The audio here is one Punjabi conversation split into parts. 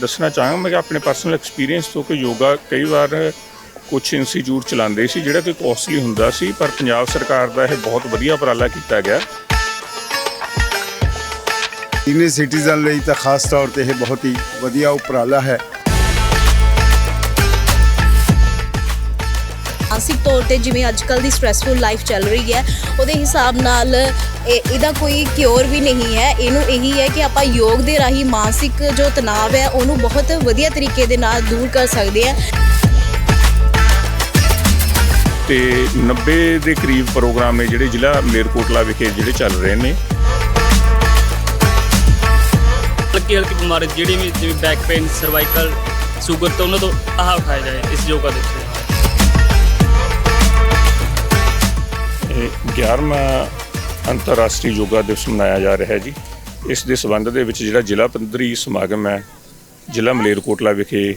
ਦੱਸਣਾ ਚਾਹਾਂਗਾ, ਮੈਂ ਕਿ ਆਪਣੇ ਪਰਸਨਲ ਐਕਸਪੀਰੀਅੰਸ ਤੋਂ ਕਿ ਯੋਗਾ ਕਈ ਵਾਰ ਕੁਝ ਇੰਸਟੀਚਿਊਟ ਚਲਾਉਂਦੇ ਸੀ, ਜਿਹੜਾ ਕਿ ਕੋਸਟਲੀ ਹੁੰਦਾ ਸੀ, ਪਰ ਪੰਜਾਬ ਸਰਕਾਰ ਦਾ ਇਹ ਬਹੁਤ ਵਧੀਆ ਉਪਰਾਲਾ ਕੀਤਾ ਗਿਆ। ਸੀਨੀਅਰ ਸਿਟੀਜ਼ਨ ਲਈ ਤਾਂ ਖਾਸ ਤੌਰ ਤੇ ਇਹ ਬਹੁਤ ਹੀ ਵਧੀਆ ਉਪਰਾਲਾ ਹੈ। ਤੇ ਜਿਵੇਂ ਅੱਜ ਕੱਲ ਦੀ ਸਟ੍ਰੈਸਫੁਲ ਲਾਈਫ ਚੱਲ ਰਹੀ ਹੈ ਉਹਦੇ ਹਿਸਾਬ ਨਾਲ ਇਹਦਾ ਕੋਈ ਕਿਉਰ ਵੀ ਨਹੀਂ ਹੈ। ਇਹਨੂੰ ਇਹੀ ਹੈ ਕਿ ਆਪਾਂ ਯੋਗ ਦੇ ਰਾਹੀਂ ਮਾਨਸਿਕ ਜੋ ਤਣਾਅ ਹੈ ਉਹਨੂੰ ਬਹੁਤ ਵਧੀਆ ਤਰੀਕੇ ਦੇ ਨਾਲ ਦੂਰ ਕਰ ਸਕਦੇ ਆ ਤੇ 90 ਦੇ ਕਰੀਬ ਪ੍ਰੋਗਰਾਮ ਨੇ ਜਿਹੜੇ ਜ਼ਿਲ੍ਹਾ ਮੇਰਕੋਟਲਾ ਵਿਖੇ ਜਿਹੜੇ ਚੱਲ ਰਹੇ ਨੇ। ਹਲਕੀ ਹਲਕੀ ਬਿਮਾਰੀ ਜਿਹੜੀ ਵੀ ਜਿਵੇਂ ਬੈਕ ਪੇਨ ਸਰਵਾਈਕਲ ਸ਼ੂਗਰ ਤੋਂ ਉਹਨਾਂ ਤੋਂ ਆਹ ਉਠਾਇਆ ਜਾਏ ਇਸ ਯੋਗਾ ਦੇ ਉੱਤੇ 48ਵਾਂ ਅੰਤਰਰਾਸ਼ਟਰੀ ਯੋਗਾ ਦਿਵਸ ਮਨਾਇਆ ਜਾ ਰਿਹਾ ਹੈ ਜੀ। ਇਸ ਦੇ ਸਬੰਧ ਦੇ ਵਿੱਚ ਜਿਹੜਾ ਜ਼ਿਲ੍ਹਾ ਪੰਦਰੀ ਸਮਾਗਮ ਹੈ, ਜ਼ਿਲ੍ਹਾ ਮਲੇਰਕੋਟਲਾ ਵਿਖੇ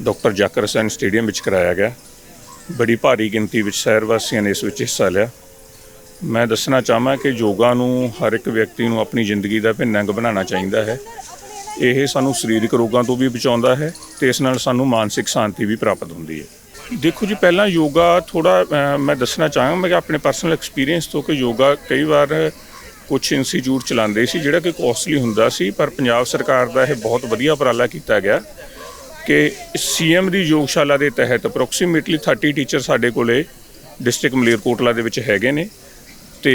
ਡਾਕਟਰ ਜਾਕਰ ਹਸਨ ਸਟੇਡੀਅਮ ਵਿੱਚ ਕਰਾਇਆ ਗਿਆ। ਬੜੀ ਭਾਰੀ ਗਿਣਤੀ ਵਿੱਚ ਸ਼ਹਿਰ ਵਾਸੀਆਂ ਨੇ ਇਸ ਵਿੱਚ ਹਿੱਸਾ ਲਿਆ। ਮੈਂ ਦੱਸਣਾ ਚਾਹਾਂ ਕਿ ਯੋਗਾ ਨੂੰ ਹਰ ਇੱਕ ਵਿਅਕਤੀ ਨੂੰ ਆਪਣੀ ਜ਼ਿੰਦਗੀ ਦਾ ਭਿੰਨ ਅੰਗ ਬਣਾਉਣਾ ਚਾਹੀਦਾ ਹੈ। ਇਹ ਸਾਨੂੰ ਸਰੀਰਕ ਰੋਗਾਂ ਤੋਂ ਵੀ ਬਚਾਉਂਦਾ ਹੈ ਤੇ ਇਸ ਨਾਲ ਸਾਨੂੰ ਮਾਨਸਿਕ ਸ਼ਾਂਤੀ ਵੀ ਪ੍ਰਾਪਤ ਹੁੰਦੀ ਹੈ। ਦੇਖੋ ਜੀ, ਪਹਿਲਾਂ ਯੋਗਾ ਥੋੜਾ ਮੈਂ ਦੱਸਣਾ ਚਾਹਾਂਗਾ, ਮੈਂ ਕਿ ਆਪਣੇ ਪਰਸਨਲ ਐਕਸਪੀਰੀਅੰਸ ਤੋਂ ਕਿ ਯੋਗਾ ਕਈ ਵਾਰ ਕੁਝ ਇੰਸਟੀਚਿਊਟ ਚਲਾਉਂਦੇ ਸੀ ਜਿਹੜਾ ਕਿ ਕੋਸਟਲੀ ਹੁੰਦਾ ਸੀ, ਪਰ ਪੰਜਾਬ ਸਰਕਾਰ ਦਾ ਇਹ ਬਹੁਤ ਵਧੀਆ ਉਪਰਾਲਾ ਕੀਤਾ ਗਿਆ ਕਿ ਸੀਐਮ ਦੀ ਯੋਗਸ਼ਾਲਾ ਦੇ ਤਹਿਤ ਅਪਰੋਕਸੀਮੇਟਲੀ 30 ਟੀਚਰ ਸਾਡੇ ਕੋਲੇ ਡਿਸਟ੍ਰਿਕਟ ਮਲੇਰਕੋਟਲਾ ਦੇ ਵਿੱਚ ਹੈਗੇ ਨੇ ਤੇ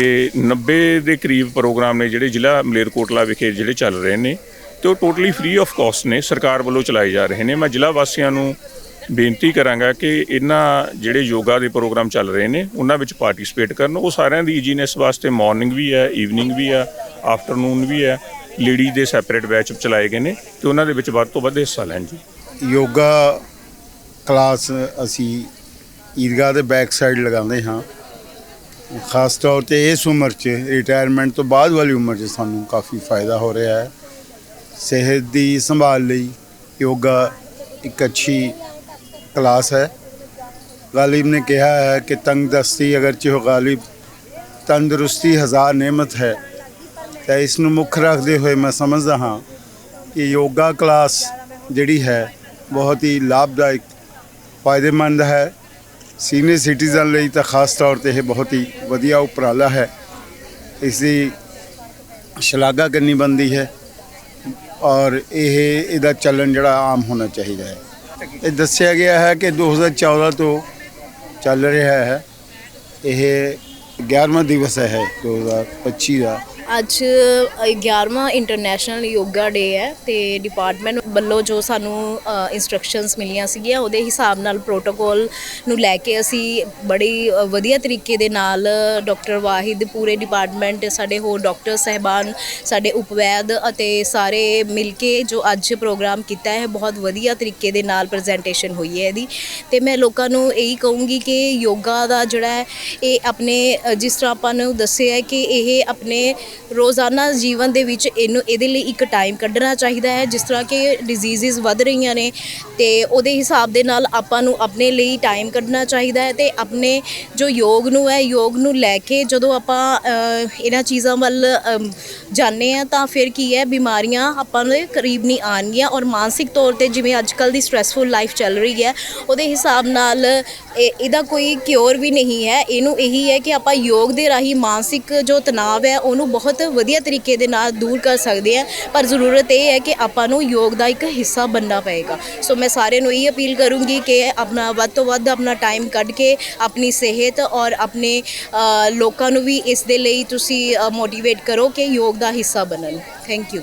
90 ਦੇ ਕਰੀਬ ਪ੍ਰੋਗਰਾਮ ਨੇ ਜਿਹੜੇ ਜ਼ਿਲ੍ਹਾ ਮਲੇਰਕੋਟਲਾ ਵਿਖੇ ਜਿਹੜੇ ਚੱਲ ਰਹੇ ਨੇ ਤੇ ਉਹ ਟੋਟਲੀ ਫ੍ਰੀ ਆਫ ਕਾਸਟ ਨੇ, ਸਰਕਾਰ ਵੱਲੋਂ ਚਲਾਏ ਜਾ ਰਹੇ ਨੇ। ਮੈਂ ਜ਼ਿਲ੍ਹਾ ਵਾਸੀਆਂ ਨੂੰ ਬੇਨਤੀ ਕਰਾਂਗਾ ਕਿ ਇਹਨਾਂ ਜਿਹੜੇ ਯੋਗਾ ਦੇ ਪ੍ਰੋਗਰਾਮ ਚੱਲ ਰਹੇ ਨੇ, ਉਹਨਾਂ ਵਿੱਚ ਪਾਰਟਿਸਿਪੇਟ ਕਰਨ। ਉਹ ਸਾਰਿਆਂ ਦੀ ਈਜੀਨੈਸ ਵਾਸਤੇ ਮਾਰਨਿੰਗ ਵੀ ਹੈ ਈਵਨਿੰਗ ਵੀ ਹੈ ਆਫਟਰਨੂਨ ਵੀ ਹੈ। ਲੇਡੀ ਦੇ ਸੈਪਰੇਟ ਬੈਚ ਚਲਾਏ ਗਏ ਨੇ ਤੇ ਉਹਨਾਂ ਦੇ ਵਿੱਚ ਵੱਧ ਤੋਂ ਵੱਧ ਹਿੱਸਾ ਲੈਣ ਜੀ। ਯੋਗਾ ਕਲਾਸ ਅਸੀਂ ਈਦਗਾਹ ਦੇ ਬੈਕ ਸਾਈਡ ਲਗਾਉਂਦੇ ਹਾਂ। ਖਾਸ ਤੌਰ ਤੇ ਇਸ ਉਮਰ 'ਚ ਰਿਟਾਇਰਮੈਂਟ ਤੋਂ ਬਾਅਦ ਵਾਲੀ ਉਮਰ 'ਚ ਸਾਨੂੰ ਕਾਫੀ ਫਾਇਦਾ ਹੋ ਰਿਹਾ ਹੈ। ਸਿਹਤ ਦੀ ਸੰਭਾਲ ਲਈ ਯੋਗਾ ਇੱਕ ਅੱਛੀ ਕਲਾਸ ਹੈ ਗਾਲਿਬ ਨੇ ਕਿਹਾ ਹੈ ਕਿ ਤੰਗਦਸਤੀ ਅਗਰਚੇ ਹੋ ਗਾਲਿਬ ਤੰਦਰੁਸਤੀ ਹਜ਼ਾਰ ਨਿਮਤ ਹੈ ਤਾਂ ਇਸ ਨੂੰ ਮੁੱਖ ਰੱਖਦੇ ਹੋਏ ਮੈਂ ਸਮਝਦਾ ਹਾਂ ਕਿ ਯੋਗਾ ਕਲਾਸ ਜਿਹੜੀ ਹੈ ਬਹੁਤ ਹੀ ਲਾਭਦਾਇਕ ਫਾਇਦੇਮੰਦ ਹੈ ਸੀਨੀਅਰ ਸਿਟੀਜ਼ਨ ਲਈ ਤਾਂ ਖਾਸ ਤੌਰ ਤੇ ਇਹ ਬਹੁਤ ਹੀ ਵਧੀਆ ਉਪਰਾਲਾ ਹੈ ਇਸ ਦੀ ਸ਼ਲਾਘਾ ਕਰਨੀ ਬੰਦੀ ਹੈ ਔਰ ਇਹ ਇਹਦਾ ਚੱਲਣ ਜਿਹੜਾ ਆਮ ਹੋਣਾ ਚਾਹੀਦਾ ਹੈ ਇਹ ਦੱਸਿਆ ਗਿਆ ਹੈ ਕਿ 2014 ਤੋਂ ਚੱਲ ਰਿਹਾ ਹੈ। ਇਹ 11ਵਾਂ ਦਿਵਸ ਹੈ 2025 ਦਾ। ਅੱਜ 11ਵਾਂ ਇੰਟਰਨੈਸ਼ਨਲ ਯੋਗਾ ਡੇ ਹੈ ਤੇ ਡਿਪਾਰਟਮੈਂਟ ਵੱਲੋਂ ਜੋ ਸਾਨੂੰ ਇਨਸਟਰਕਸ਼ਨਸ ਮਿਲੀਆਂ ਸੀਗੀਆਂ, ਉਹਦੇ ਹਿਸਾਬ ਨਾਲ ਪ੍ਰੋਟੋਕੋਲ ਨੂੰ ਲੈ ਕੇ ਅਸੀਂ ਬੜੀ ਵਧੀਆ ਤਰੀਕੇ ਦੇ ਨਾਲ ਡਾਕਟਰ ਵਾਹਿਦ ਪੂਰੇ ਡਿਪਾਰਟਮੈਂਟ ਸਾਡੇ ਹੋਰ ਡਾਕਟਰ ਸਹਿਬਾਨ, ਸਾਡੇ ਉਪਵੈਦ ਅਤੇ ਸਾਰੇ ਮਿਲ ਕੇ ਜੋ ਅੱਜ ਪ੍ਰੋਗਰਾਮ ਕੀਤਾ ਹੈ, ਬਹੁਤ ਵਧੀਆ ਤਰੀਕੇ ਦੇ ਨਾਲ ਪ੍ਰੈਜੈਂਟੇਸ਼ਨ ਹੋਈ ਹੈ ਇਹਦੀ। ਤੇ ਮੈਂ ਲੋਕਾਂ ਨੂੰ ਇਹੀ ਕਹੂੰਗੀ ਕਿ ਯੋਗਾ ਦਾ ਜਿਹੜਾ ਹੈ, ਇਹ ਆਪਣੇ ਜਿਸ ਤਰ੍ਹਾਂ ਆਪਾਂ ਨੂੰ ਦੱਸਿਆ ਕਿ ਇਹ ਆਪਣੇ ਰੋਜ਼ਾਨਾ ਜੀਵਨ ਦੇ ਵਿੱਚ ਇਹਨੂੰ ਇਹਦੇ ਲਈ ਇੱਕ ਟਾਈਮ ਕੱਢਣਾ ਚਾਹੀਦਾ ਹੈ ਜਿਸ ਤਰ੍ਹਾਂ ਕਿ ਡਿਜ਼ੀਜ਼ਸ ਵੱਧ ਰਹੀਆਂ ਨੇ ਤੇ ਉਹਦੇ ਹਿਸਾਬ ਦੇ ਨਾਲ ਆਪਾਂ ਨੂੰ ਆਪਣੇ ਲਈ ਟਾਈਮ ਕੱਢਣਾ ਚਾਹੀਦਾ ਹੈ ਤੇ ਆਪਣੇ ਜੋ ਯੋਗ ਨੂੰ ਹੈ ਯੋਗ ਨੂੰ ਲੈ ਕੇ ਜਦੋਂ ਆਪਾਂ ਇਹਨਾਂ ਚੀਜ਼ਾਂ ਵੱਲ ਅਮ, ਜਾਂਦੇ ਆ ਤਾਂ ਫਿਰ ਕੀ ਹੈ ਬਿਮਾਰੀਆਂ ਆਪਾਂ ਦੇ ਕਰੀਬ ਨਹੀਂ ਆਣਗੀਆਂ ਔਰ ਮਾਨਸਿਕ ਤੌਰ ਤੇ ਜਿਵੇਂ ਅੱਜ ਕੱਲ ਦੀ ਸਟ੍ਰੈਸਫੁਲ ਲਾਈਫ ਚੱਲ ਰਹੀ ਹੈ ਉਹਦੇ ਹਿਸਾਬ ਨਾਲ ਇਹ- ਇਹਦਾ ਕੋਈ ਕਿਉਰ ਵੀ ਨਹੀਂ ਹੈ। ਇਹਨੂੰ ਇਹੀ ਹੈ ਕਿ ਆਪਾਂ ਯੋਗ ਦੇ ਰਾਹੀਂ ਮਾਨਸਿਕ ਜੋ ਤਣਾਅ ਹੈ ਉਹਨੂੰ ਬਹੁਤ ਬਹੁਤ ਵਧੀਆ ਤਰੀਕੇ ਦੇ ਨਾਲ ਦੂਰ ਕਰ ਸਕਦੇ ਆ, ਪਰ ਜ਼ਰੂਰਤ ਇਹ ਹੈ ਕਿ ਆਪਾਂ ਨੂੰ ਯੋਗ ਦਾ ਇੱਕ ਹਿੱਸਾ ਬਣਨਾ ਪਏਗਾ। ਸੋ ਮੈਂ ਸਾਰਿਆਂ ਨੂੰ ਇਹ ਅਪੀਲ ਕਰੂੰਗੀ ਕਿ ਆਪਣਾ ਵੱਧ ਤੋਂ ਵੱਧ ਆਪਣਾ ਟਾਈਮ ਕੱਢ ਕੇ ਆਪਣੀ ਸਿਹਤ ਔਰ ਆਪਣੇ ਲੋਕਾਂ ਨੂੰ ਵੀ ਇਸ ਦੇ ਲਈ ਤੁਸੀਂ ਮੋਟੀਵੇਟ ਕਰੋ ਕਿ ਯੋਗ ਦਾ ਹਿੱਸਾ ਬਣਨ। ਥੈਂਕ ਯੂ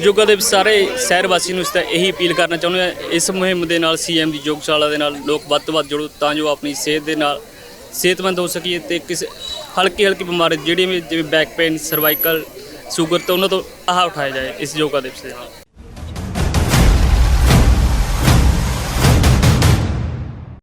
ਯੋਗਾ ਦੇ ਸਾਰੇ ਸ਼ਹਿਰ ਵਾਸੀ ਨੂੰ ਇਸ ਤਾਂ ਇਹੀ ਅਪੀਲ ਕਰਨਾ ਚਾਹੁੰਦੇ ਹਾਂ। ਇਸ ਮੁਹਿੰਮ ਦੇ ਨਾਲ ਸੀਐਮ ਦੀ ਯੋਗਸ਼ਾਲਾ ਦੇ ਨਾਲ ਲੋਕ ਵੱਧ ਤੋਂ ਵੱਧ ਜੁੜੋ ਤਾਂ ਜੋ ਆਪਣੀ ਸਿਹਤ ਦੇ ਨਾਲ ਸਿਹਤਮੰਦ ਹੋ ਸਕੀਏ ਤੇ ਕਿਸੇ ਹਲਕੀ ਹਲਕੀ ਬਿਮਾਰੀ ਜਿਹੜੀ ਵੀ, ਜਿਵੇਂ ਬੈਕ ਪੇਨ ਸਰਵਾਈਕਲ ਸ਼ੂਗਰ ਤੋਂ ਉਹਨਾਂ ਤੋਂ ਆਹ ਉਠਾਇਆ ਜਾਏ ਇਸ ਯੋਗਾ ਦਿਵਸ ਦੇ ਨਾਲ।